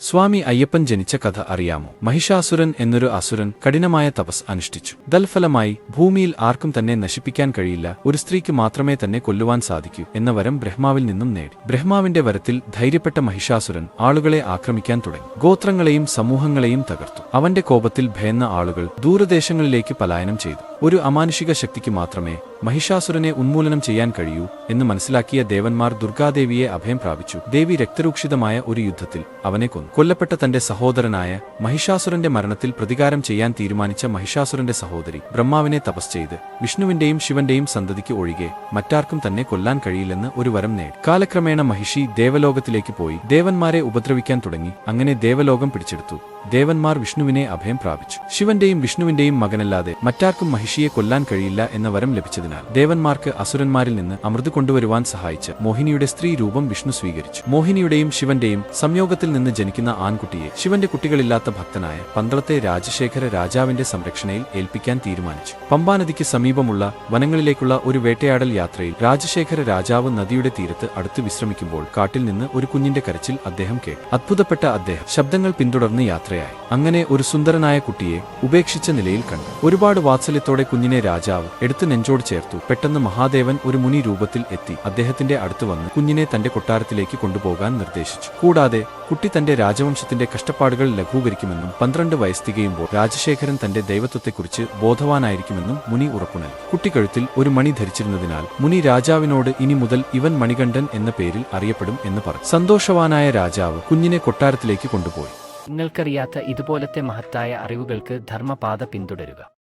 സ്വാമി അയ്യപ്പൻ ജനിച്ച കഥ അറിയാമോ? മഹിഷാസുരൻ എന്നൊരു അസുരൻ കഠിനമായ തപസ് അനുഷ്ഠിച്ചു. തൽഫലമായി ഭൂമിയിൽ ആർക്കും തന്നെ നശിപ്പിക്കാൻ കഴിയില്ല ഒരു സ്ത്രീക്ക് മാത്രമേ തന്നെ കൊല്ലുവാൻ സാധിക്കൂ എന്ന വരം ബ്രഹ്മാവിൽ നിന്നും നേടി. ബ്രഹ്മാവിന്റെ വരത്തിൽ ധൈര്യപ്പെട്ട മഹിഷാസുരൻ ആളുകളെ ആക്രമിക്കാൻ തുടങ്ങി. ഗോത്രങ്ങളെയും സമൂഹങ്ങളെയും തകർത്തു. അവന്റെ കോപത്തിൽ ഭയന്ന ആളുകൾ ദൂരദേശങ്ങളിലേക്ക് പലായനം ചെയ്തു. ഒരു അമാനുഷിക ശക്തിക്ക് മാത്രമേ മഹിഷാസുരനെ ഉന്മൂലനം ചെയ്യാൻ കഴിയൂ എന്ന് മനസ്സിലാക്കിയ ദേവന്മാർ ദുർഗാദേവിയെ അഭയം പ്രാപിച്ചു. ദേവി രക്തരൂക്ഷിതമായ ഒരു യുദ്ധത്തിൽ അവനെ കൊന്നു. കൊല്ലപ്പെട്ട തന്റെ സഹോദരനായ മഹിഷാസുരന്റെ മരണത്തിൽ പ്രതികാരം ചെയ്യാൻ തീരുമാനിച്ച മഹിഷാസുരന്റെ സഹോദരി ബ്രഹ്മാവിനെ തപസ് ചെയ്ത് വിഷ്ണുവിന്റെയും ശിവന്റെയും സന്തതിക്ക് ഒഴികെ മറ്റാർക്കും തന്നെ കൊല്ലാൻ കഴിയില്ലെന്ന് ഒരു വരം നേടി. കാലക്രമേണ മഹിഷി ദേവലോകത്തിലേക്ക് പോയി. ദേവന്മാരെ ഉപദ്രവിക്കാൻ തുടങ്ങി. അങ്ങനെ ദേവലോകം പിടിച്ചെടുത്തു. ദേവന്മാർ വിഷ്ണുവിനെ അഭയം പ്രാപിച്ചു. ശിവന്റെയും വിഷ്ണുവിന്റെയും മകനല്ലാതെ മറ്റാർക്കും മഹിഷിയെ കൊല്ലാൻ കഴിയില്ല എന്ന വരം ലഭിച്ചതിനാൽ ദേവന്മാർക്ക് അസുരന്മാരിൽ നിന്ന് അമൃത് കൊണ്ടുവരുവാൻ സഹായിച്ച് മോഹിനിയുടെ സ്ത്രീ രൂപം വിഷ്ണു സ്വീകരിച്ചു. മോഹിനിയുടെയും ശിവന്റെയും സംയോഗത്തിൽ നിന്ന് ജനിക്കുന്ന ആൺകുട്ടിയെ ശിവന്റെ കുട്ടികളില്ലാത്ത ഭക്തനായ പന്തളത്തെ രാജശേഖര രാജാവിന്റെ സംരക്ഷണയിൽ ഏൽപ്പിക്കാൻ തീരുമാനിച്ചു. പമ്പാനദിക്ക് സമീപമുള്ള വനങ്ങളിലേക്കുള്ള ഒരു വേട്ടയാടൽ യാത്രയിൽ രാജശേഖര രാജാവ് നദിയുടെ തീരത്ത് അടുത്ത് വിശ്രമിക്കുമ്പോൾ കാട്ടിൽ നിന്ന് ഒരു കുഞ്ഞിന്റെ കരച്ചിൽ അദ്ദേഹം കേട്ടു. അത്ഭുതപ്പെട്ട അദ്ദേഹം ശബ്ദങ്ങൾ പിന്തുടർന്ന് യാത്രയായി. അങ്ങനെ ഒരു സുന്ദരനായ കുട്ടിയെ ഉപേക്ഷിച്ച നിലയിൽ കണ്ടു. ഒരുപാട് വാത്സല്യത്തോടെ കുഞ്ഞിനെ രാജാവ് എടുത്ത് നെഞ്ചോട് ചേർത്തു. പെട്ടെന്ന് മഹാദേവൻ ഒരു മുനി രൂപത്തിൽ എത്തി. അദ്ദേഹത്തിന്റെ അടുത്ത് വന്ന് കുഞ്ഞിനെ തന്റെ കൊട്ടാരത്തിലേക്ക് കൊണ്ടുപോകാൻ നിർദ്ദേശിച്ചു. കൂടാതെ കുട്ടി തന്റെ രാജവംശത്തിന്റെ കഷ്ടപ്പാടുകൾ ലഘൂകരിക്കുമെന്നും പന്ത്രണ്ട് വയസ്സ് തികയുമ്പോൾ രാജശേഖരൻ തന്റെ ദൈവത്വത്തെക്കുറിച്ച് ബോധവാനായിരിക്കുമെന്നും മുനി ഉറപ്പുനൽ കുട്ടിക്കഴുത്തിൽ കുട്ടി കഴുത്തിൽ ഒരു മണി ധരിച്ചിരുന്നതിനാൽ മുനി രാജാവിനോട് ഇനി മുതൽ ഇവൻ മണികണ്ഠൻ എന്ന പേരിൽ അറിയപ്പെടും എന്ന് പറഞ്ഞു. സന്തോഷവാനായ രാജാവ് കുഞ്ഞിനെ കൊട്ടാരത്തിലേക്ക് കൊണ്ടുപോയി. നിങ്ങൾക്കറിയാത്ത ഇതുപോലത്തെ മഹത്തായ അറിവുകൾക്ക് ധർമ്മപാത പിന്തുടരുക.